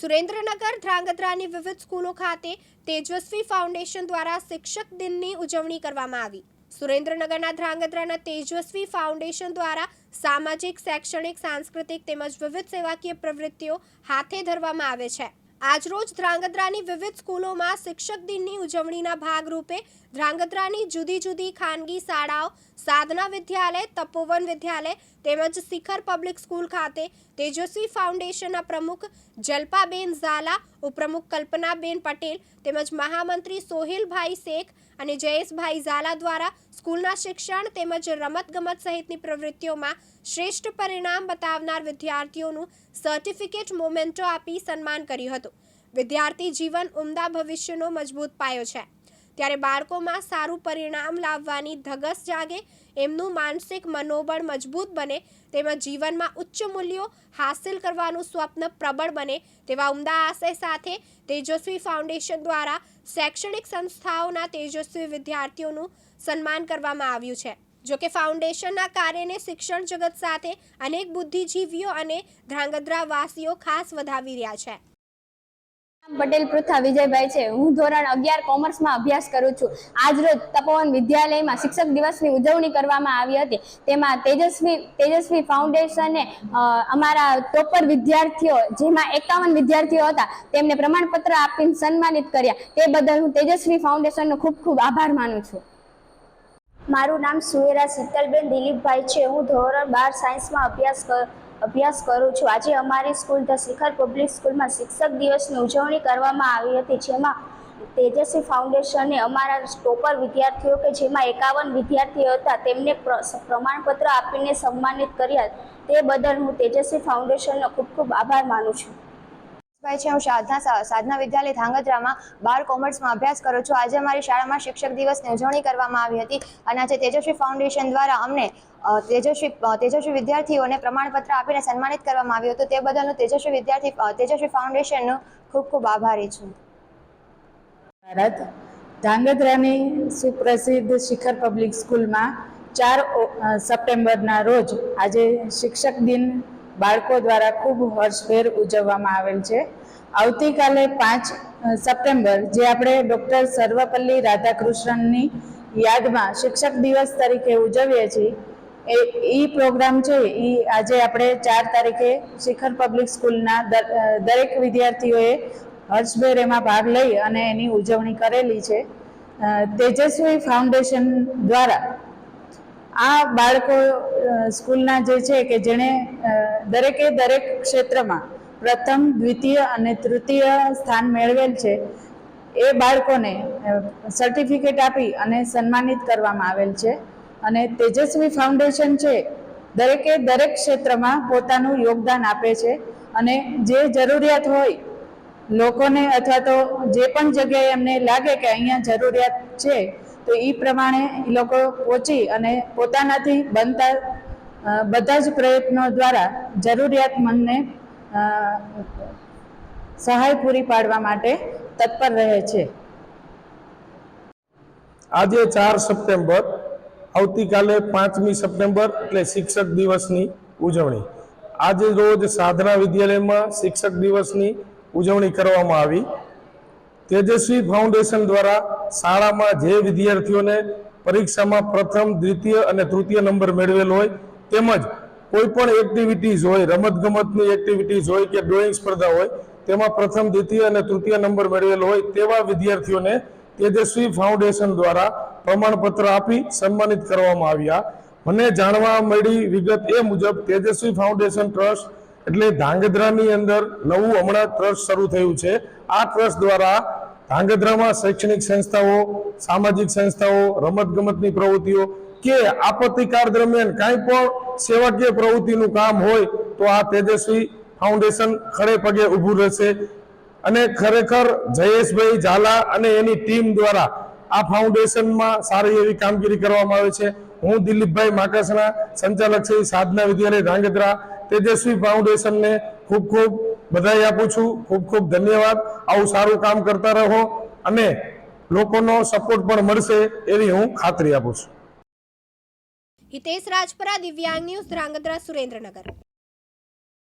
સુરેન્દ્રનગર, ધ્રાંગધ્રાની વિવિધ સ્કૂલો ખાતે તેજસ્વી ફાઉન્ડેશન દ્વારા શિક્ષક દિનની ઉજવણી કરવામાં આવી. સુરેન્દ્રનગરના ધ્રાંગધ્રાના તેજસ્વી ફાઉન્ડેશન દ્વારા સામાજિક, શૈક્ષણિક, સાંસ્કૃતિક તેમજ વિવિધ સેવાકીય પ્રવૃત્તિઓ હાથે ધરવામાં આવે છે. આજરોજ ધ્રાંગધ્રાની વિવિધ સ્કૂલોમાં શિક્ષક દિનની ઉજવણીના ભાગરૂપે ધ્રાંગધ્રાની જુદી જુદી ખાનગી શાળાઓ, સાધના વિદ્યાલય, તપોવન વિદ્યાલય તેમજ શિખર પબ્લિક સ્કૂલ ખાતે તેજસ્વી ફાઉન્ડેશનના પ્રમુખ જલ્પાબેન ઝાલા, ઉપપ્રમુખ કલ્પનાબેન પટેલ તેમજ મહામંત્રી સોહિલભાઈ શેખ અને જયેશભાઈ ઝાલા દ્વારા સ્કૂલના શિક્ષણ તેમજ રમતગમત સહિતની પ્રવૃત્તિઓમાં શ્રેષ્ઠ પરિણામ બતાવનાર વિદ્યાર્થીઓનું સર્ટિફિકેટ મોમેન્ટો આપી સન્માન કર્યું હતું. વિદ્યાર્થી જીવન ઉમદા ભવિષ્યનો મજબૂત પાયો છે. ત્યારે બાળકોમાં સારું પરિણામ લાવવાની ધગસ જાગે, એમનું માનસિક મનોબળ મજબૂત બને, તેમજ જીવનમાં ઉચ્ચ મૂલ્યો હાંસિલ કરવાનું સ્વપ્ન પ્રબળ બને તેવા ઉમદા આશય સાથે તેજસ્વી ફાઉન્ડેશન દ્વારા શૈક્ષણિક સંસ્થાઓના તેજસ્વી વિદ્યાર્થીઓનું સન્માન કરવામાં આવ્યું છે. જોકે ફાઉન્ડેશનના કાર્યને શિક્ષણ જગત સાથે અનેક બુદ્ધિજીવીઓ અને ધ્રાંગધ્રાવાસીઓ ખાસ વધાવી રહ્યા છે. પટેલ પૃથા વિજયભાઈ છે. હું ધોરણ અગિયાર કોમર્સમાં અભ્યાસ કરું છું. આજરોજ તપોવન વિદ્યાલયમાં શિક્ષક દિવસની ઉજવણી કરવામાં આવી હતી. તેમાં તેજસ્વી તેજસ્વી ફાઉન્ડેશને અમારા ટોપર વિદ્યાર્થીઓ, જેમાં એકાવન વિદ્યાર્થીઓ હતા, તેમને પ્રમાણપત્ર આપીને સન્માનિત કર્યા. તે બદલ હું તેજસ્વી ફાઉન્ડેશનનો ખૂબ ખૂબ આભાર માનું છું. મારું નામ સુવેરા શીતલબેન દિલીપભાઈ છે. હું ધોરણ બાર સાયન્સમાં અભ્યાસ કર અભ્યાસ કરું છું. આજે અમારી સ્કૂલ ધ શિખર પબ્લિક સ્કૂલમાં શિક્ષક દિવસની ઉજવણી કરવામાં આવી હતી, જેમાં તેજસ્વી ફાઉન્ડેશને અમારા ટોપર વિદ્યાર્થીઓ કે જેમાં એકાવન વિદ્યાર્થીઓ હતા, તેમને પ્ર- પ્રમાણપત્ર આપીને સન્માનિત કર્યા. તે બદલ હું તેજસ્વી ફાઉન્ડેશનનો ખૂબ ખૂબ આભાર માનું છું. ભાઈ છે, હું સાધના સાધના વિદ્યાલય ધાંગધ્રામાં બાર કોમર્સમાં અભ્યાસ કરું છું. આજે અમારી શાળામાં શિક્ષક દિવસની ઉજવણી કરવામાં આવી હતી અને આજે તેજસ્વી ફાઉન્ડેશન દ્વારા અમને તેજસ્વી તેજસ્વી વિદ્યાર્થીઓને પ્રમાણપત્ર આપીને સન્માનિત કરવામાં આવ્યું હતું. તે બદલ હું તેજસ્વી વિદ્યાર્થી તેજસ્વી ફાઉન્ડેશનનો ખૂબ ખૂબ આભારી છું. ભારત ધાંગધ્રાની સુપ્રસિદ્ધ શિખર પબ્લિક સ્કૂલમાં ચાર સપ્ટેમ્બરના રોજ આજે શિક્ષક દિન બાળકો દ્વારા ખૂબ હર્ષભેર ઉજવવામાં આવેલ છે. આવતીકાલે પાંચ સપ્ટેમ્બર, જે આપણે ડૉક્ટર સર્વપલ્લી રાધાકૃષ્ણનની યાદમાં શિક્ષક દિવસ તરીકે ઉજવીએ છીએ, એ ઈ પ્રોગ્રામ છે એ આજે આપણે ચાર તારીખે શિખર પબ્લિક સ્કૂલના દરેક વિદ્યાર્થીઓએ હર્ષભેર એમાં ભાગ લઈ અને એની ઉજવણી કરેલી છે. તેજસ્વી ફાઉન્ડેશન દ્વારા આ બાળકો સ્કૂલના જે છે કે જેણે દરેકે દરેક ક્ષેત્રમાં પ્રથમ, દ્વિતીય અને તૃતીય સ્થાન મેળવેલ છે, એ બાળકોને સર્ટિફિકેટ આપી અને સન્માનિત કરવામાં આવેલ છે. અને તેજસ્વી ફાઉન્ડેશન છે, દરેકે દરેક ક્ષેત્રમાં પોતાનું યોગદાન આપે છે. અને જે જરૂરિયાત હોય, લોકોને અથવા તો જે પણ જગ્યાએ એમને લાગે કે અહીંયા જરૂરિયાત છે તો એ પ્રમાણે એ લોકો પહોંચી અને પોતાનાથી બનતા બધા જ પ્રયત્નો દ્વારા જરૂરિયાતમંદને સહાય પૂરી પાડવા માટે તત્પર રહે છે. આજે ચાર સપ્ટેમ્બર, આવતીકાલે પાંચમી સપ્ટેમ્બર એટલે શિક્ષક દિવસની ઉજવણી. આજે રોજ સાધના વિદ્યાલયમાં શિક્ષક દિવસની ઉજવણી કરવામાં આવી. તેજસ્વી ફાઉન્ડેશન દ્વારા શાળામાં જે વિદ્યાર્થીઓને પરીક્ષામાં પ્રથમ, દ્વિતીય અને તૃતીય નંબર મેળવેલ હોય, તેમજ કોઈ પણ એક્ટિવિટીઝ હોય, રમતગમતની એક્ટિવિટીઝ હોય કે ડ્રોઈંગ સ્પર્ધા હોય, તેમાં પ્રથમ, દ્વિતીય અને તૃતીય નંબર મેળવેલ હોય, તેવા વિદ્યાર્થીઓને તેજસ્વી ફાઉન્ડેશન દ્વારા પ્રમાણપત્ર આપી સન્માનિત કરવામાં આવ્યા. મને જાણવા મળી વિગત એ મુજબ તેજસ્વી ફાઉન્ડેશન ટ્રસ્ટ એટલે ધાંગધ્રાની અંદર નવું હમણાં ટ્રસ્ટ શરૂ થયું છે. આ ટ્રસ્ટ દ્વારા ધાંગધ્રામાં શૈક્ષણિક સંસ્થાઓ, સામાજિક સંસ્થાઓ, રમતગમતની પ્રવૃત્તિઓ કે આપત્તિકાળ દરમિયાન કાંઈ પણ સેવાકીય પ્રવૃત્તિનું કામ હોય તો આ તેજસ્વી ફાઉન્ડેશન ખડે પગે ઊભું રહેશે. અને ખરેખર જયેશભાઈ ઝાલા અને એની ટીમ દ્વારા આ ફાઉન્ડેશનમાં સારી એવી કામગીરી કરવામાં આવે છે. હું દિલીપભાઈ માકસના સંચાલક શ્રી સાધના વિદ્યાલય ધ્રાંગધ્રા તેજસ્વી ફાઉન્ડેશનને ખૂબ ખૂબ બધાઈ આપું છું, ખૂબ ખૂબ ધન્યવાદ. આવું સારું કામ કરતા રહો અને લોકોનો સપોર્ટ પણ મળશે એવી હું ખાતરી આપું છું. હિતેશ રાજપરા, દિવ્યાંગ ન્યૂઝ ધ્રાંગધ્રા સુરેન્દ્રનગર.